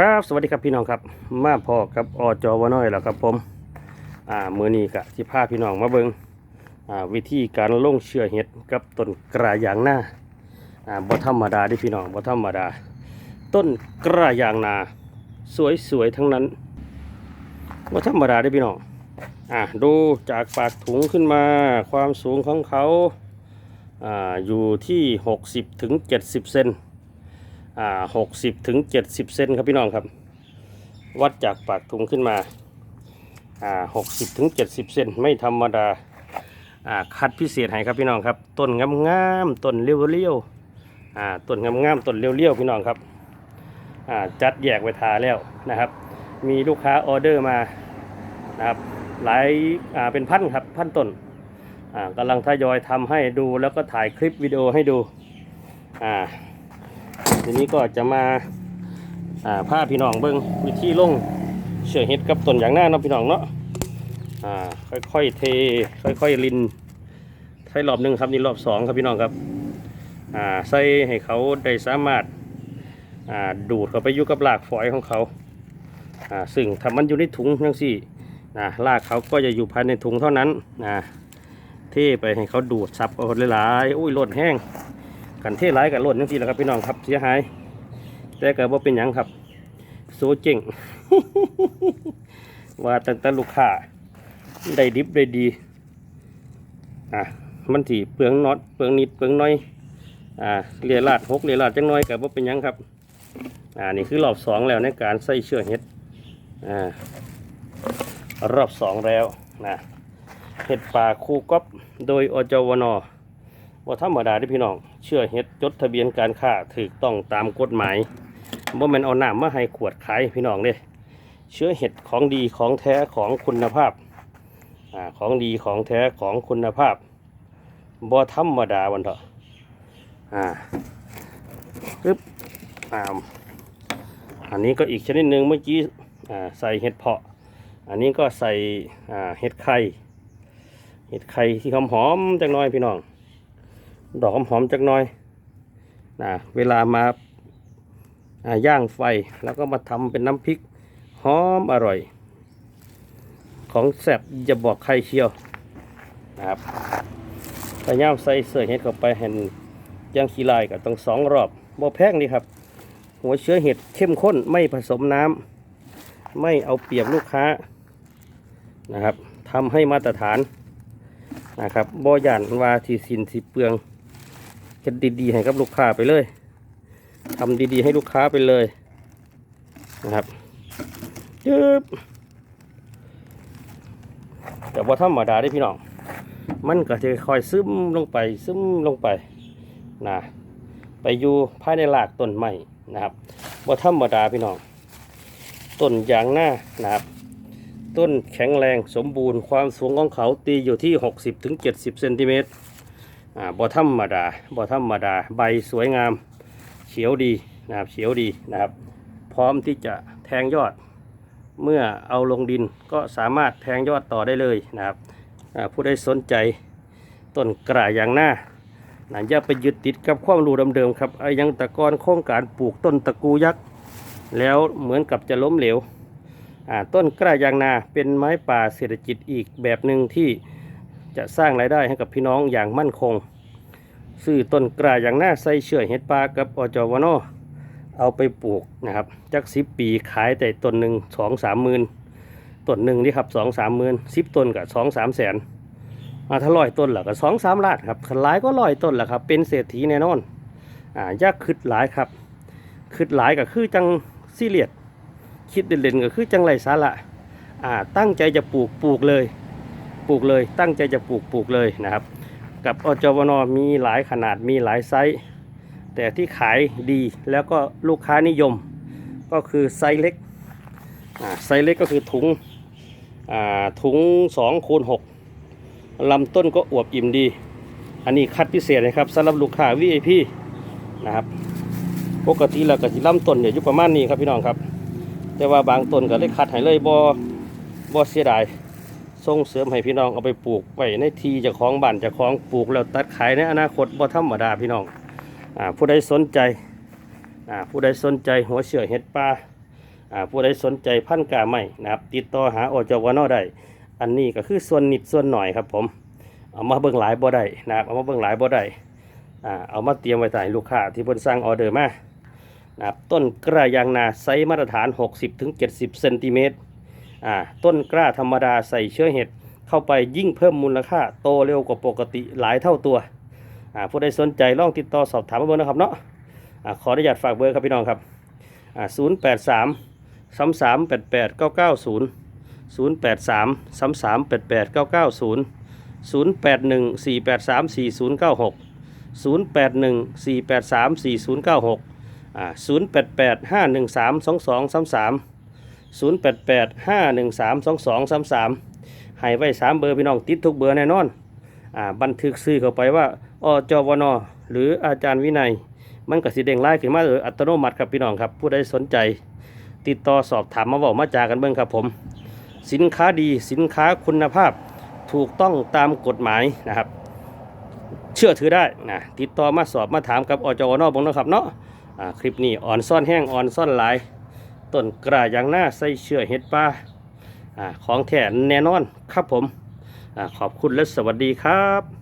ครับสวัสดีครับพี่น้องครับ มาพอกับอจวน้อยแล้วครับผมอ่ามือนี้กะที่พาพี่น้องมาเบิงอ่าวิธีการลงเชื่อเห็ดกับต้นกระยางหน้าอ่าบ่ธรรมดาดิพี่น้องบ่ธรรมดา ต้นกระยางนา สวยๆทั้งนั้นบ่ธรรมดาดิพี่น้องอ่าดูจากปากถุงขึ้นมาความสูงของเขาอ่าอยู่ที่ 60ถึง70เซน อ่าหกสิบถึงเจ็ดสิบเซนครับพี่น้องครับ วัดจากปากถุงขึ้นมาอ่าหกสิบถึงเจ็ดสิบเซนไม่ธรรมดาอ่าคัดพิเศษให้ครับพี่น้องครับ ต้นงามๆต้นเลี้ยวๆอ่าต้นงามงามๆต้นเลี้ยวๆพี่น้องครับอ่าจัดแยกไว้ทาแล้วนะครับ มีลูกค้าออเดอร์มานะครับหลายอ่าเป็นพันครับพันต้นอ่ากำลังทยอยทำให้ดูแล้วก็ถ่ายคลิปวิดีโอให้ดูอ่า ทีนี้ก็จะมาอ่าพาพี่น้องเบิ้งวิธีลงเชื่อเห็ดกับต้นอย่างหน้าเนาะพี่น้องเนาะอ่าค่อยๆเท ค่อยๆลินใช้รอบหนึ่งครับนี่รอบสองครับพี่น้องครับอ่าใส่ให้เขาได้สามารถอ่าดูดเข้าไปอยู่กับรากฝอยของเขาอ่าซึ่งถ้ามันอยู่ในถุงทั้งสี่นะรากเขาก็จะอยู่ภายในถุงเท่านั้นนะเทไปให้เขาดูดซับเอาหลายๆอุ้ยหล่นแห้ง กันเทร้ายกันล่นจังซี่แหละครับพี่น้องครับเสียหาย แต่ก็บ่เป็นหยังครับโซเจ๋งว่าตั้งแต่ลูกค้าได้ดิบได้ดีอะมันถีเปลืองน็อตเปลืองนิดเปลืองน้อยอ่าเรียลาดหกเรียลาดจังน้อยกับว่าเป็นยังครับอ่านี่คือรอบสองแล้วในการใส่เชือกเห็ดอ่ารอบสองแล้วนะเห็ดป่าคูก๊อบโดยอจวนอว่าธรรมดาที่พี่น้อง เชื่อเฮ็ดจดทะเบียนการค้าถูกต้องตามกฎหมายบ่แม่นเอาน้ำมาให้ขวดขายพี่น้องเด้เชื่อเห็ดของดีของแท้ของคุณภาพอ่าของดีของแท้ของคุณภาพบ่ธรรมดาวันเถอะอ่าปึ๊บอ่าอันนี้ก็อีกชนิดหนึ่งเมื่อกี้อ่าใส่เห็ดเพาะ อันนี้ก็ใส่อ่าเห็ดไข่เห็ดไข่ที่หอมๆจังน้อยพี่น้อง ดอกหอมๆจักหน่อยนะเวลามาาย่างไฟแล้วก็มาทำเป็นน้ำพริกหอมอร่อย ของแซ่บอย่าบอกใครเชียวนะครับพยายามใส่เสื้อเห็ดเข้าไปเห็นย่างขี้ลายก็ต้องสองรอบบ่แพงนี่ครับ หัวเชื้อเห็ดเข้มข้นไม่ผสมน้ำไม่เอาเปรียบลูกค้านะครับทำให้มาตรฐานนะครับบ่ย่านว่าทีสินสิเปลือง ฮ็ดดีๆให้กับลูกค้าไปเลยทำดีๆ ให้ลูกค้าไปเลยนะครับจึ๊บแต่ว่าธรรมดาได้พี่น้อง มันก็จะค่อยซึมลงไปซึมลงไปนะไปอยู่ภายในรากต้นไม้นะครับว่าธรรมดาพี่น้องต้นยางหน้านะครับ ต้นแข็งแรงสมบูรณ์ความสูงของเขาตีอยู่ที่ 60-70เซนติเมตร อ่าบ่ธรรมดาบ่ธรรมดาใบสวยงามเขียวดีนะครับเขียวดีนะครับ พร้อมที่จะแทงยอด เมื่อเอาลงดินก็สามารถแทงยอดต่อได้เลยนะครับผู้ใดสนใจต้นกระย่างหน้านะอย่าไปยึดติดกับความรู้เดิมๆครับไอ้ยังตะกอนโครงการปลูกต้นตะกูยักษ์แล้วเหมือนกับจะล้มเหลวต้นกระยางนาเป็นไม้ป่าเศรษฐกิจอีกแบบหนึ่งที่ จะสร้างรายได้ให้กับพี่น้องอย่างมั่นคง ซื้อต้นกล้าอย่างหน้าใส่เชื่อเห็ดปลากับอจวนอเอาไปปลูกนะครับจักสิบปีขายแต่ต้นหนึ่งสองสามหมื่นต้นหนึ่งนี่ครับสองสามหมื่นสิบต้นกับสองสามแสนมาถ้าร้อยต้นหล่ะก็สองสามล้านครับขลายก็ร้อยต้นแหละครับ เป็นเศรษฐีแน่นอนอ่ายากคืดหลายครับคืดหลายก็คือจังซีเรียสคิดเด่นๆก็คือจังไรสาระอ่าตั้งใจจะปลูกปลูกเลย ปลูกเลย ตั้งใจจะปลูกปลูกเลยนะครับ กับอจวนมีหลายขนาดมีหลายไซส์แต่ที่ขายดีแล้วก็ลูกค้านิยมก็คือไซส์เล็กไซส์เล็กก็คือถุงถุง2คูณ6ลำต้นก็อวบอิ่มดี อันนี้คัดพิเศษนะครับสำหรับลูกค้า VIP นะครับปกติแล้วก็ที่ลำต้นเนี่ยอยู่ประมาณนี้ครับพี่น้องครับ แต่ว่าบางต้นก็เลยคัดให้เลยบ่บ่เสียดาย ส่งเสริมให้พี่น้องเอาไปปลูกไว้ในที่เจ้าของบ้านเจ้าของปลูกแล้วตัดขายในอนาคตบ่ธรรมดาพี่น้องอ่าผู้ใดสนใจอ่าผู้ใดสนใจหัวเชื่อเห็ดปลาอ่าผู้ใดสนใจพันกาใหม่นะครับ ติดต่อหาอจวนอได้ อันนี้ก็คือส่วนนิดส่วนหน่อยครับผมเอามาเบิ่งหลายบ่ได้นะครับเอามาเบิ่งหลายบ่ได้อ่าเอามาเตรียมไว้ใส่ลูกค้าที่เพิ่นสั่งออเดอร์มานะครับต้นกล้ายางนาไซส์มาตรฐาน 60-70เซนติเมตร ต้นกล้าธรรมดาใส่เชื้อเห็ดเข้าไปยิ่งเพิ่มมูลค่าโตเร็วกว่าปกติหลายเท่าตัวผู้ใดสนใจลองติดต่อสอบถามมาเบิ่งนะครับเนาะอ่าขออนุญาตฝากเบอร์ครับพี่น้องครับ083 3388 990 083 3388 990 081 483 4096 081 483 4096 0885132233 2233ให้ไว้3เบอร์พี่น้องติดทุกเบอร์แน่นอนอ่าบันทึกซื้อเข้าไปว่าอจวนหรืออาจารย์วินัย มันก็สิเด้งไล่ขึ้นมาโดยอัตโนมัติครับพี่น้องครับ ผู้ใดสนใจ ติดต่อสอบถามมาบอกมาจากันเบิ่งครับผม สินค้าดีสินค้าคุณภาพถูกต้องตามกฎหมายนะครับเชื่อถือได้นะติดต่อมาสอบมาถามกับอจวนบงนะครับเนาะอ่าคลิปนี้อ่อนซ่อนแห้งอ่อนซ่อนหลาย ต้นกระยางหน้าใส่เชื่อเห็ดปลาอ่าของแท้แน่นอนครับผมอขอบคุณและสวัสดีครับ